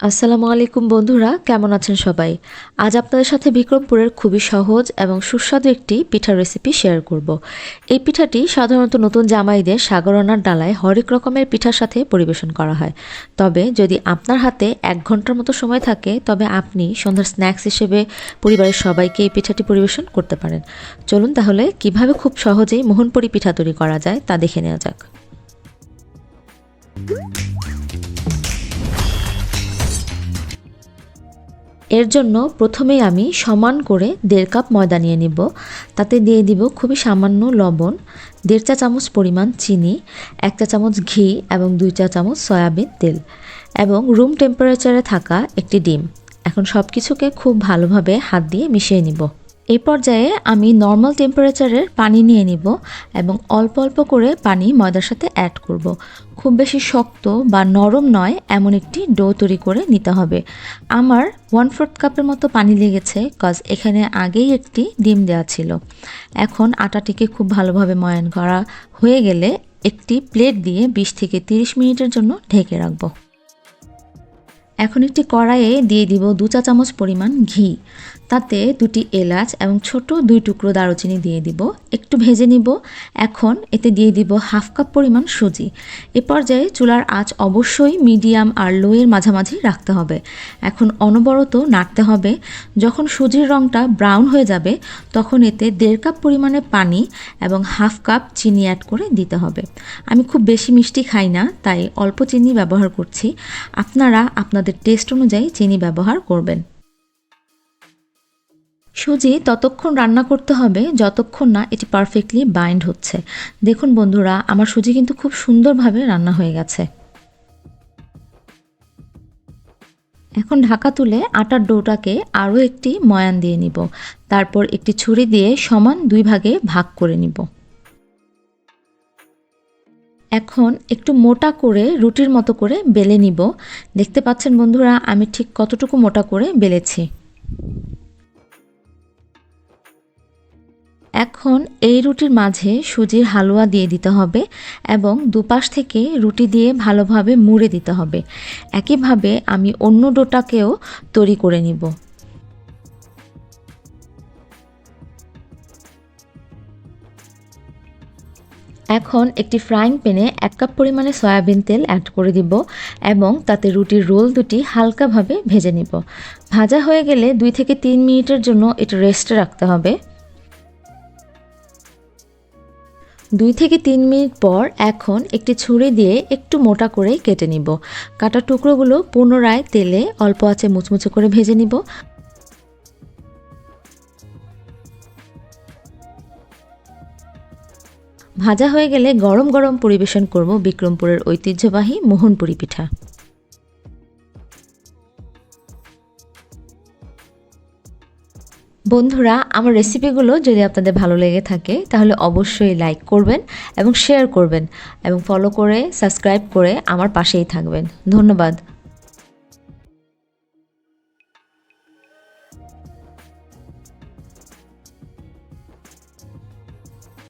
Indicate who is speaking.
Speaker 1: আসসালামু আলাইকুম বন্ধুরা, কেমন আছেন সবাই? আজ আপনাদের সাথে বিক্রমপুরের খুবই সহজ এবং সুস্বাদু একটি পিঠার রেসিপি শেয়ার করব। এই পিঠাটি সাধারণত নতুন জামাইদের সাগরনার ডালায় হরেক রকমের পিঠার সাথে পরিবেশন করা হয়। তবে যদি আপনার হাতে এক ঘণ্টার মতো সময় থাকে, তবে আপনি সন্ধ্যার স্ন্যাক্স হিসেবে পরিবারের সবাইকে এই পিঠাটি পরিবেশন করতে পারেন। চলুন তাহলে কীভাবে খুব সহজেই মোহনপুরি পিঠা তৈরি করা যায় তা দেখে নেওয়া যাক। এর জন্য প্রথমেই আমি সমান করে দেড় কাপ ময়দা নিয়ে নিব। তাতে দিয়ে দিব খুবই সামান্য লবণ, দেড় চা চামচ পরিমাণ চিনি, এক চা চামচ ঘি এবং দুই চা চামচ সয়াবিন তেল এবং রুম টেম্পারেচারে থাকা একটি ডিম। এখন সব কিছুকে খুব ভালোভাবে হাত দিয়ে মিশিয়ে নিব। এই পর্যায়ে আমি নর্মাল টেম্পারেচারের পানি নিয়ে নিব এবং অল্প অল্প করে পানি ময়দার সাথে অ্যাড করব। খুব বেশি শক্ত বা নরম নয়, এমন একটি ডো তৈরি করে নিতে হবে। আমার ওয়ান ফোর্থ কাপের মতো পানি লেগেছে কজ এখানে আগেই একটি ডিম দেওয়া ছিল। এখন আটাটিকে খুব ভালোভাবে ময়ান করা হয়ে গেলে একটি প্লেট দিয়ে বিশ থেকে তিরিশ মিনিটের জন্য ঢেকে রাখব। এখন একটি কড়াইয়ে দিয়ে দিব দু চা চামচ পরিমাণ ঘি। তাতে দুটি এলাচ এবং ছোট দুই টুকরো দারুচিনি দিয়ে দিব। একটু ভেজে নিব। এখন এতে দিয়ে দিব হাফ কাপ পরিমাণ সুজি। এ পর্যায়ে চুলার আঁচ অবশ্যই মিডিয়াম আর লোয়ের মাঝামাঝি রাখতে হবে। এখন অনবরত নাড়তে হবে। যখন সুজির রঙটা ব্রাউন হয়ে যাবে, তখন এতে দেড় কাপ পরিমাণে পানি এবং হাফ কাপ চিনি অ্যাড করে দিতে হবে। আমি খুব বেশি মিষ্টি খাই না, তাই অল্প চিনি ব্যবহার করছি। আপনারা আপনাদের টেস্ট অনুযায়ী চিনি ব্যবহার করবেন। সুজি ততক্ষণ রান্না করতে হবে, যতক্ষণ না এটি পারফেক্টলি বাইন্ড হচ্ছে। দেখুন বন্ধুরা, আমার সুজি কিন্তু খুব সুন্দরভাবে রান্না হয়ে গেছে। এখন ঢাকা তুলে আটার ডোটাকে আরও একটি ময়ান দিয়ে নিব। তারপর একটি ছুরি দিয়ে সমান দুই ভাগে ভাগ করে নিব। এখন একটু মোটা করে রুটির মতো করে বেলে নিব। দেখতে পাচ্ছেন বন্ধুরা, আমি ঠিক কতটুকু মোটা করে বেলেছি। এখন এই রুটির মাঝে সুজির হালুয়া দিয়ে দিতে হবে এবং দুপাশ থেকে রুটি দিয়ে ভালোভাবে মুড়ে দিতে হবে। একইভাবে আমি অন্য ডোটাকেও তৈরি করে নিব। এখন একটি ফ্রাইং প্যানে এক কাপ পরিমাণে সয়াবিন তেল অ্যাড করে দিব এবং তাতে রুটির রোল দুটি হালকাভাবে ভেজে নিব। ভাজা হয়ে গেলে দুই থেকে তিন মিনিটের জন্য এটা রেস্টে রাখতে হবে। দুই থেকে তিন মিনিট পর এখন একটি ছুরি দিয়ে একটু মোটা করে কেটে নিব। কাটা টুকরোগুলো পুনরায় তেলে অল্প আছে মুচমুচে করে ভেজে নিব। ভাজা হয়ে গেলে গরম গরম পরিবেশন করব বিক্রমপুরের ঐতিহ্যবাহী মোহনপুরি পিঠা। বন্ধুরা, আমার রেসিপিগুলো যদি আপনাদের ভালো লেগে থাকে, তাহলে অবশ্যই লাইক করবেন এবং শেয়ার করবেন এবং ফলো করে সাবস্ক্রাইব করে আমার পাশেই থাকবেন। ধন্যবাদ।